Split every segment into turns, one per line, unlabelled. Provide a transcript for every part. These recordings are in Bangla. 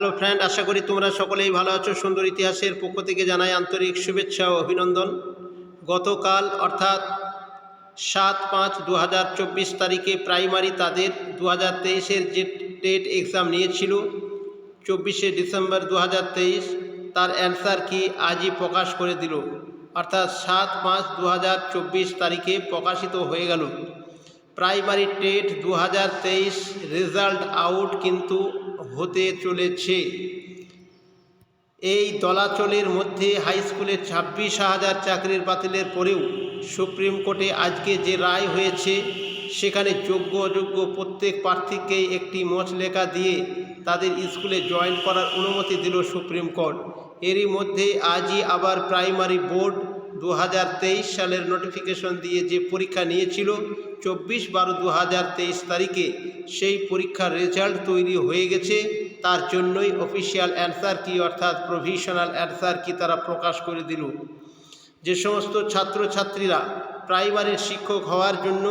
হ্যালো ফ্রেন্ড আশা করি তোমরা সকলেই ভালো আছো। সুন্দর ইতিহাসের পক্ষ থেকে জানাই আন্তরিক শুভেচ্ছা ও অভিনন্দন। গতকাল, অর্থাৎ সাত পাঁচ দু তারিখে প্রাইমারি তাদের দু হাজার তেইশের যে টেট এক্সাম নিয়েছিল, চব্বিশে ডিসেম্বর দু হাজার তেইশ, তার অ্যান্সার কি আজই প্রকাশ করে দিল। অর্থাৎ সাত পাঁচ দু তারিখে প্রকাশিত হয়ে গেল। প্রাইমারি টেট দু হাজার তেইশ রেজাল্ট আউট কিন্তু হতে চলেছে। এই দলাচলের মধ্যে হাই স্কুলের ছাব্বিশ হাজার চাকরির বাতিলের পরেও সুপ্রিম কোর্টে আজকে যে রায় হয়েছে, সেখানে যোগ্য অযোগ্য প্রত্যেক প্রার্থীকেই একটি মচ লেখা দিয়ে তাদের স্কুলে জয়েন করার অনুমতি দিল সুপ্রিম কোর্ট। এরই মধ্যে আজই আবার প্রাইমারি বোর্ড দু হাজার তেইশ সালের নোটিফিকেশন দিয়ে যে পরীক্ষা নিয়েছিল চব্বিশ বারো দু হাজার তেইশ তারিখে সেই পরীক্ষার রেজাল্ট তৈরি হয়ে গেছে। তার জন্যই অফিসিয়াল অ্যান্সার কি অর্থাৎ প্রভিশনাল অ্যান্সার কি তারা প্রকাশ করে দিল। যে সমস্ত ছাত্রছাত্রীরা প্রাইমারির শিক্ষক হওয়ার জন্য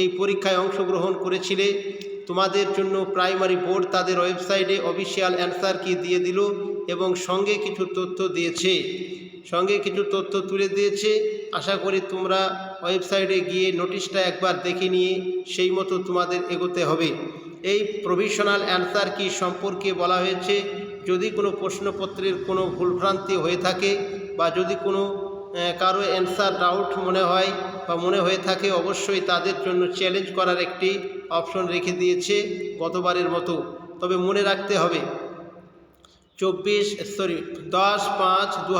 এই পরীক্ষায় অংশগ্রহণ করেছিলে, তোমাদের জন্য প্রাইমারি বোর্ড তাদের ওয়েবসাইটে অফিসিয়াল অ্যান্সার কি দিয়ে দিল এবং সঙ্গে কিছু তথ্য দিয়েছে। সঙ্গে কিছু তথ্য তুলে দিয়েছে। আশা করি তোমরা ওয়েবসাইটে গিয়ে নোটিশটা একবার দেখে নিয়ে সেই মতো তোমাদের এগোতে হবে। এই প্রভিশনাল অ্যান্সার কি সম্পর্কে বলা হয়েছে? যদি কোনো প্রশ্নপত্রের কোনো ভুলভ্রান্তি হয়ে থাকে বা যদি কোনো কারও অ্যান্সার ডাউট মনে হয় বা মনে হয়ে থাকে, অবশ্যই তাদের জন্য চ্যালেঞ্জ করার একটি অপশন রেখে দিয়েছে গতবারের মতো। তবে মনে রাখতে হবে, চব্বিশ সরি দশ পাঁচ দু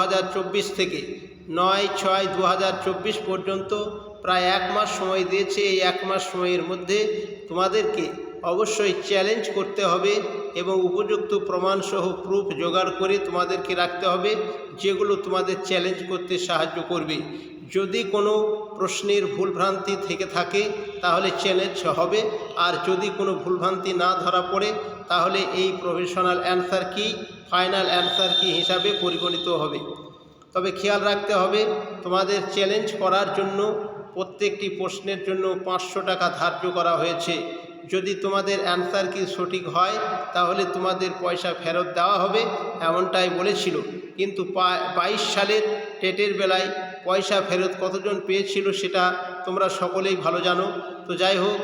থেকে নয় ছয় দু পর্যন্ত প্রায় এক মাস সময় দিয়েছে। এই এক মাস সময়ের মধ্যে তোমাদেরকে অবশ্যই চ্যালেঞ্জ করতে হবে এবং উপযুক্ত প্রমাণসহ প্রুফ জোগাড় করে তোমাদেরকে রাখতে হবে, যেগুলো তোমাদের চ্যালেঞ্জ করতে সাহায্য করবে। যদি কোনো প্রশ্নের ভুলভ্রান্তি থেকে থাকে, তাহলে চ্যালেঞ্জ হবে। আর যদি কোনো ভুলভ্রান্তি না ধরা পড়ে, তাহলে এই professional answer key final answer key হিসাবে পরিগণিত হবে। তবে খেয়াল রাখতে হবে, তোমাদের চ্যালেঞ্জ করার জন্য প্রত্যেকটি প্রশ্নের জন্য পাঁচশো টাকা ধার্য করা হয়েছে। যদি তোমাদের অ্যান্সার কি সঠিক হয়, তাহলে তোমাদের পয়সা ফেরত দেওয়া হবে, এমনটাই বলেছিল। কিন্তু বাইশ সালের টেটের বেলায় পয়সা ফেরত কতজন পেয়েছিল সেটা তোমরা সকলেই ভালো জানো। তো যাই হোক,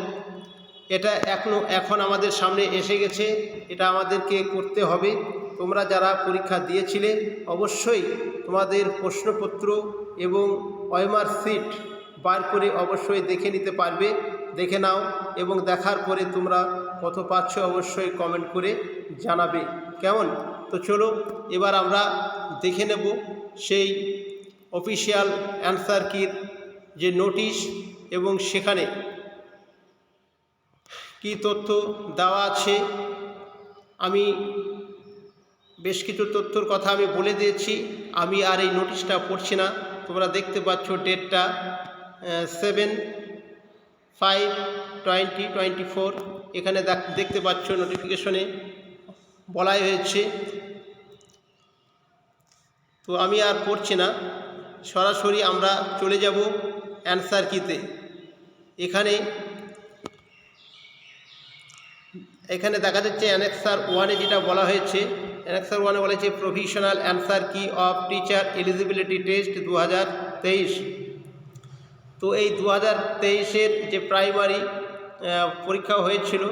এটা এখনও এখন আমাদের সামনে এসে গেছে, এটা আমাদেরকে করতে হবে। তোমরা যারা পরীক্ষা দিয়েছিলে, অবশ্যই তোমাদের প্রশ্নপত্র এবং ওয়েমার সিট বার করে অবশ্যই দেখে নিতে পারবে, দেখে নাও এবং দেখার পরে তোমরা কত পাচ্ছ অবশ্যই কমেন্ট করে জানাবে। কেমন? তো চলো, এবার আমরা দেখে নেব সেই অফিসিয়াল অ্যান্সার কির যে নোটিশ এবং সেখানে কি তথ্য দেওয়া আছে। আমি বেশ কিছু তথ্যর কথা আমি বলে দিয়েছি। আমি আর এই নোটিশটা পড়ছি না। তোমরা দেখতে পাচ্ছ ডেটটা seven five twenty twenty four এখানে দেখ- দেখতে পাচ্ছ নোটিফিকেশনে বলাই হয়েছে। তো আমি আর পড়ছি না। সরাসরি আমরা চলে যাব অ্যান্সার কিতে এখানে এখানে দেখা যাচ্ছে অ্যানেক্সার ওয়ানে যেটা বলা হয়েছে অ্যানেক্সার ওয়ানে বলা হয়েছে provisional answer key of teacher eligibility test দু হাজার তেইশ? তো এই দু হাজার যে প্রাইমারি পরীক্ষা হয়েছিল,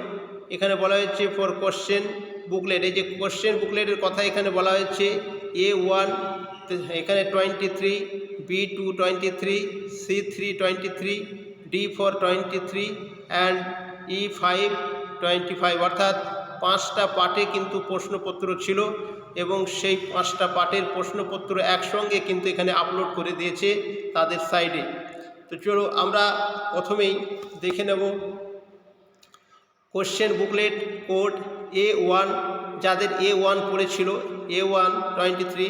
এখানে বলা হয়েছে, ফর কোশ্চেন বুকলেট। এই যে কোশ্চেন বুকলেটের কথা এখানে বলা হয়েছে, এ ওয়ান, এখানে twenty three, B two twenty three, C three twenty three, D four twenty three, and E five twenty five. অর্থাৎ পাঁচটা পার্টে কিন্তু প্রশ্নপত্র ছিল এবং সেই পাঁচটা পার্টের প্রশ্নপত্র একসঙ্গে কিন্তু এখানে আপলোড করে দিয়েছে তাদের সাইডে তো চলো আমরা প্রথমেই দেখে নেব। Question booklet code A one যাদের এ ওয়ান পড়েছিল এ ওয়ান টোয়েন্টি থ্রি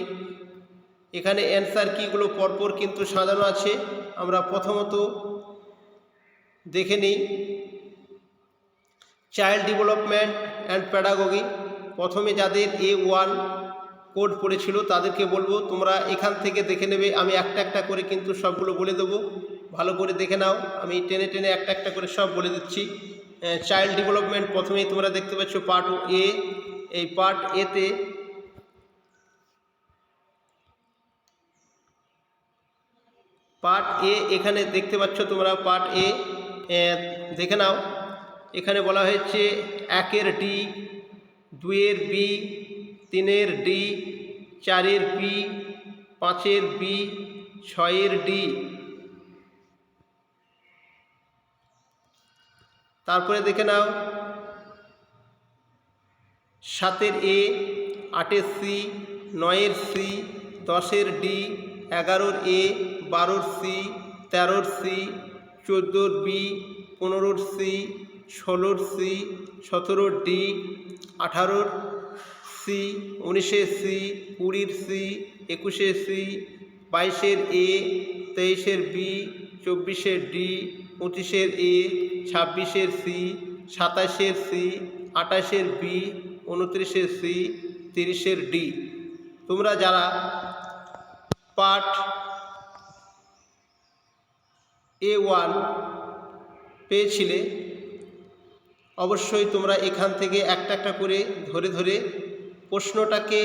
এখানে অ্যান্সার কীগুলো পরপর কিন্তু সাজানো আছে। আমরা প্রথমত দেখে নিই। চাইল্ড ডেভেলপমেন্ট অ্যান্ড প্যাডাগগি প্রথমে যাদের এ ওয়ান কোড পড়েছিল তাদেরকে বলব, তোমরা এখান থেকে দেখে নেবে, আমি একটা একটা করে কিন্তু সবগুলো বলে দেবো। ভালো করে দেখে নাও, আমি টেনে টেনে একটা একটা করে সব বলে দিচ্ছি। চাইল্ড ডেভেলপমেন্ট প্রথমেই তোমরা দেখতে পাচ্ছ পার্ট এ এই পার্ট এতে পার্ট এ এখানে দেখতে পাচ্ছ তোমরা পার্ট এ, দেখে নাও। এখানে বলা হয়েছে একের ডি, দুইয়ের বি, তিনের ডি, চারের বি পাঁচের বি, ছয়ের ডি। তারপরে দেখে নাও, সাতের এ, আটের সি, নয়ের সি, দশের ডি, এগারোর এ, বারোর সি, তেরোর সি, চোদ্দোর বি, পনেরোর সি ষোলোর সি, সতেরোর ডি, আঠারোর সি, উনিশের সি, কুড়ির সি, একুশের সি, বাইশের এ, তেইশের বি, চব্বিশের ডি, পঁচিশের এ, ছাব্বিশের সি, সাতাশের সি, আঠাশের বি, উনত্রিশের সি, তিরিশের ডি। তোমরা যারা পাঠ এ ওয়ান পেয়েছিলে অবশ্যই তোমরা এখান থেকে একটা একটা করে ধরে ধরে প্রশ্নটাকে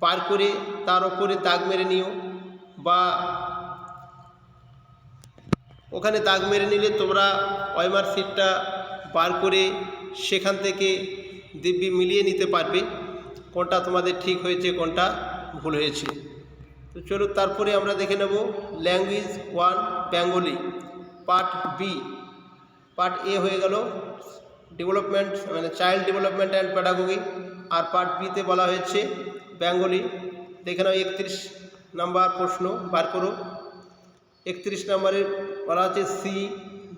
বার করে তার ওপরে দাগ মেরে নিও বা ওখানে দাগ মেরে নিলে তোমরা ওয়মার সিটটা বার করে সেখান থেকে দিব্যি মিলিয়ে নিতে পারবে। কোনটা তোমাদের ঠিক হয়েছে, কোনটা ভুল হয়েছে। তো চলো তারপরে আমরা দেখে নেব language one, Bengali, part B. Part A হয়ে গেল ডেভেলপমেন্ট মানে চাইল্ড ডেভেলপমেন্ট অ্যান্ড প্যাডাগোগি আর পার্ট বিতে বলা হয়েছে বেঙ্গলি। দেখে নাও একত্রিশ নাম্বার প্রশ্ন, বার করো। একত্রিশ নম্বরের বলা হচ্ছে সি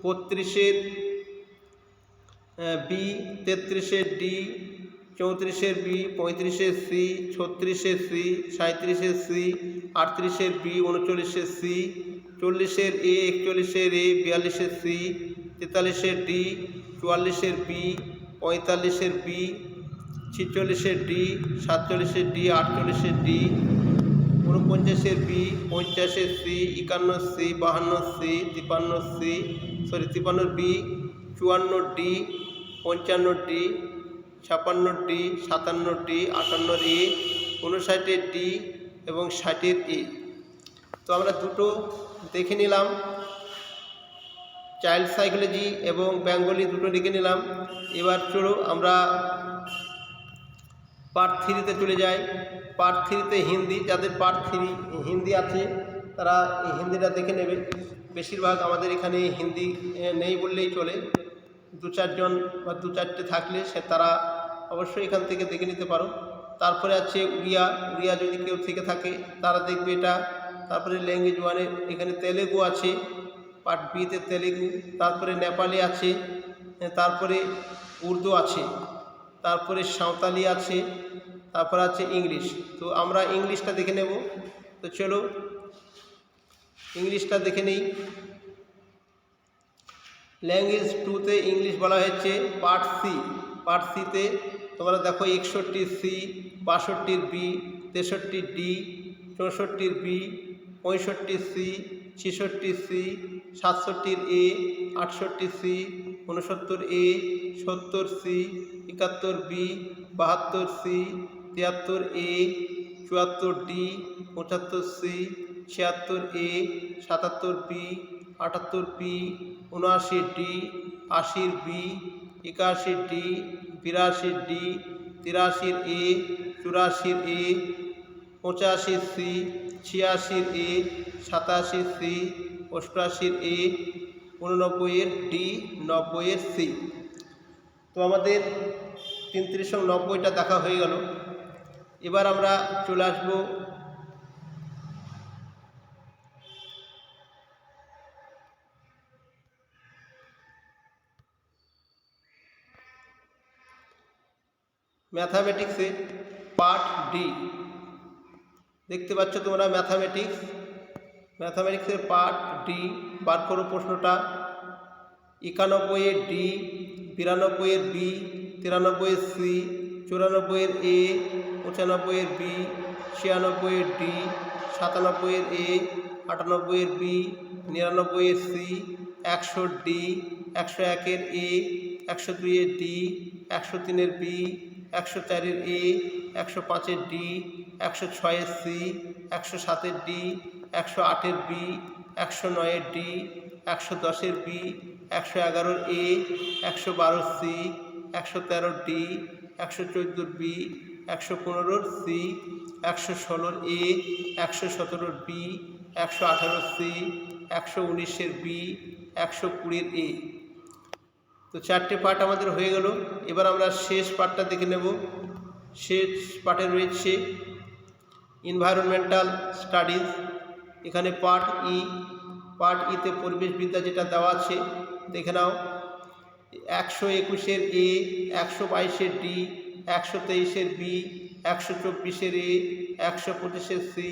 বত্রিশের বি তেত্রিশের ডি চৌত্রিশের বি পঁয়ত্রিশের সি ছত্রিশের সি সাঁত্রিশের সি আটত্রিশের বি উনচল্লিশের সি চল্লিশের এ একচল্লিশের এ বিয়াল্লিশের সি তেতাল্লিশের ডি, চুয়াল্লিশের বি, পঁয়তাল্লিশের বি, ছিচল্লিশের ডি, সাতচল্লিশের ডি, আটচল্লিশের ডি উনপঞ্চাশের বি, পঞ্চাশের সি একান্ন সি বাহান্ন সি তিপান্ন সি, সরি তিপান্নর বি চুয়ান্ন ডি পঞ্চান্ন ডি ছাপান্ন ডি সাতান্ন ডি, আটান্নর এ উনষাটের ডি এবং ষাটের এ। তো আমরা দুটো দেখে নিলাম। চাইল্ড সাইকোলজি এবং বেঙ্গলি দুটো লিখে নিলাম। এবার চলো আমরা পার্ট থ্রিতে চলে যাই। পার্ট থ্রিতে হিন্দি, যাদের পার্ট থ্রি হিন্দি আছে, তারা এই হিন্দিটা দেখে নেবে। বেশিরভাগ আমাদের এখানে হিন্দি নেই বললেই চলে। দু চারজন বা দু চারটে থাকলে সে তারা অবশ্যই এখান থেকে দেখে নিতে পারো। তারপরে আছে উড়িয়া। উড়িয়া যদি কেউ থেকে থাকে, তারা দেখবে এটা। তারপরে ল্যাঙ্গুয়েজ ওয়ানে এখানে তেলেগু আছে। পার্ট বিতে তেলেগু, তারপরে নেপালি আছে তারপরে উর্দু আছে, তারপরে সাঁওতালি আছে, তারপর আছে ইংলিশ। তো আমরা ইংলিশটা দেখে নেব। তো চলো, ইংলিশটা দেখে নেই। ল্যাঙ্গুয়েজ টুতে ইংলিশ বলা হয়েছে পার্ট সি পার্ট সিতে তোমরা দেখো একষট্টি সি বাষট্টির বি তেষট্টির ডি চৌষট্টির বি পঁয়ষট্টির সি ছেষট্টির সি সাতষট্টির এ, আটষট্টি সি উনসত্তর এ, সত্তর সি, একাত্তর বি, বাহাত্তর সি, তিয়াত্তর এ, চুয়াত্তর ডি, পঁচাত্তর সি, ছিয়াত্তর এ, সাতাত্তর বি, আটাত্তর বি উনআশি ডি, আশির বি একাশি ডি বিরাশি ডি, তিরাশির এ, চুরাশির এ পঁচাশি সি, ছিয়াশির এ সাতাশি সি অষ্টআশির এ, উননব্বইয়ের ডি, নব্বইয়ের সি। তো আমাদের তিনত্রিশ নব্বইটা দেখা হয়ে গেল। এবার আমরা চলে আসব ম্যাথামেটিক্সে পার্ট ডি দেখতে পাচ্ছ তোমরা ম্যাথামেটিক্স ম্যাথামেটিক্সের পার্ট ডি বার করো প্রশ্নটা একানব্বইয়ের ডি বিরানব্বইয়ের বি তিরানব্বইয়ের সি চুরানব্বইয়ের এ পঁচানব্বইয়ের বি ছিয়ানব্বইয়ের ডি সাতানব্বইয়ের এ আটানব্বইয়ের বি নিরানব্বইয়ের সি একশো ডি একশো একের এ একশো দুইয়ের ডি একশো তিনের বি একশো চারের এ একশো পাঁচের ডি একশো ছয়ের সি একশো সাতের ডি একশো আটের বি, একশো নয়ের ডি, একশো দশের বি, একশো এগারোর এ, একশো বারোর সি, একশো তেরোর ডি, একশো চোদ্দোর বি, একশো পনেরোর সি, একশো ষোলোর এ, একশো সতেরোর বি, একশো আঠারোর সি, একশো উনিশের বি, একশো কুড়ির এ। তো চারটে পার্ট আমাদের হয়ে গেল। এবার আমরা শেষ পার্টটা দেখে নেব। শেষ পার্টে রয়েছে এনভায়রনমেন্টাল স্টাডিজ এখানে পার্ট ই পার্ট ইতে পরিবেশবিদ্যা যেটা দেওয়া আছে, দেখে নাও। একশো একুশের এ, একশো বাইশের ডি, একশো তেইশের বি, একশো চব্বিশের এ, একশো পঁচিশের সি,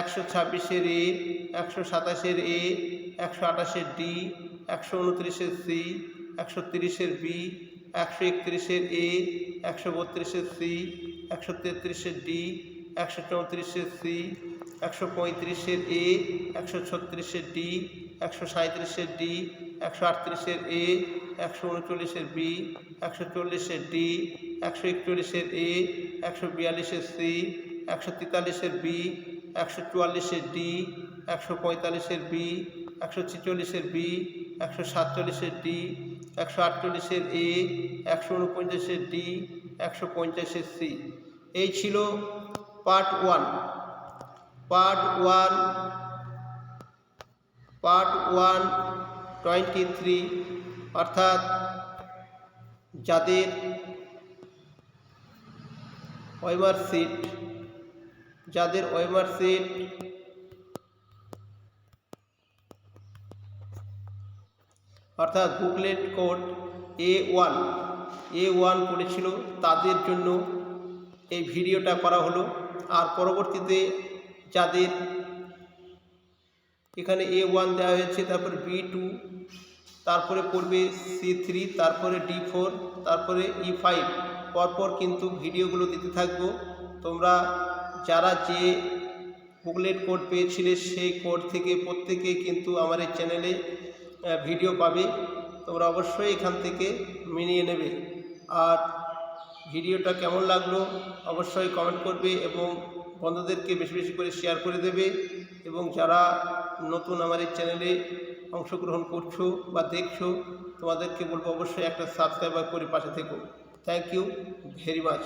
একশো ছাব্বিশের এ, একশো সাতাশের এ, একশো আঠাশের ডি, একশো উনত্রিশের সি, একশো তিরিশের বি, একশো একত্রিশের এ, একশো বত্রিশের সি, একশো তেত্রিশের ডি, একশো চৌত্রিশের সি একশো পঁয়ত্রিশের এ, একশো ছত্রিশের ডি, একশো সাঁত্রিশের ডি, একশো আটত্রিশের এ, একশো উনচল্লিশের বি, একশো চল্লিশের ডি, একশো একচল্লিশের এ, একশো বিয়াল্লিশের সি, একশো তেতাল্লিশের বি, একশো চুয়াল্লিশের ডি, একশো পঁয়তাল্লিশের বি, একশো ছেচল্লিশের বি, একশো সাতচল্লিশের ডি, একশো আটচল্লিশের এ, একশো উনপঞ্চাশের ডি, একশো পঞ্চাশের সি। এই ছিল part one. Part one part one twenty three, অর্থাৎ যাদের ওয়েমার সিট, যাদের ওয়েমার সিট অর্থাৎ booklet code A one A one করেছিল, তাদের জন্য এই ভিডিওটা করা হলো। আর পরবর্তীতে যাদের এখানে এ ওয়ান দেওয়া হয়েছে, তারপরে বি টু তারপরে পড়বে সি থ্রি তারপরে ডি ফোর তারপরে ই ফাইভ পরপর কিন্তু ভিডিওগুলো দিতে থাকব। তোমরা যারা যে বুকলেট কোড পেয়েছিলে, সেই কোড থেকে প্রত্যেকে কিন্তু আমার এই চ্যানেলে ভিডিও পাবে। তোমরা অবশ্যই এখান থেকে মিলিয়ে নেবে। আর ভিডিওটা কেমন লাগল, অবশ্যই কমেন্ট করবে এবং বন্ধুদেরকে বেশি বেশি করে শেয়ার করে দেবে এবং যারা নতুন আমার এই চ্যানেলে অংশগ্রহণ করছ বা দেখছ, তোমাদেরকে বলব অবশ্যই একটা সাবস্ক্রাইবার করে পাশে থেকো। Thank you very much